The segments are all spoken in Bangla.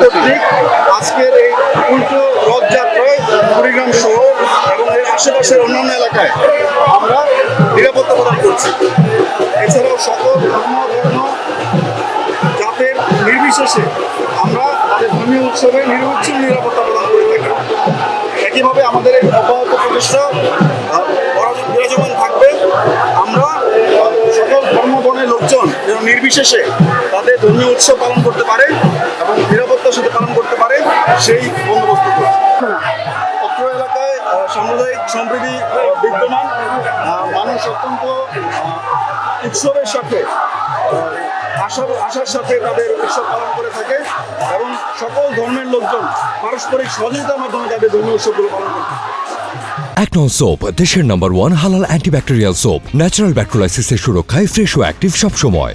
কর্তৃক আজকের এই উল্টো রথযাত্রায় কুড়িগ্রাম সহ এবং এর আশেপাশের অন্যান্য এলাকায় আমরা নিরাপত্তা প্রদান করছি। এছাড়াও সকল ধর্ম ধর্ম, জাতের নির্বিশেষে আমরা তাদের ধর্মীয় উৎসবে নির্বিচ্ছিন্ন নিরাপত্তা প্রদান করে থাকি। একইভাবে আমাদের এই অব্যাহত প্রচেষ্টা নির্বিশেষে তাদের ধর্মীয় উৎসব পালন করতে পারে এবং নিরাপত্তার সাথে পালন করতে পারে সেই বন্দোবস্ত করছি অত্র এলাকায় সাম্প্রদায়িক সম্প্রীতি বিদ্যমান মানুষ অত্যন্ত উৎসবের সাথে আশার আশার সাথে তাদের উৎসব পালন করে থাকে এবং সকল ধর্মের লোকজন পারস্পরিক সহযোগিতার মাধ্যমে তাদের ধর্মীয় উৎসবগুলো পালন করে থাকে। অ্যাকনন দেশের number one halal antibacterial soap natural ব্যাকটেরিয়ালাইসিসের সুরক্ষায় ফ্রেশ ও অ্যাক্টিভ সবসময়।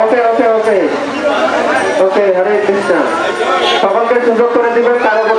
ওকে ওকে ওকে ওকে হরে কৃষ্ণ সকলকে সুযোগ করে দিবেন কারও কোনো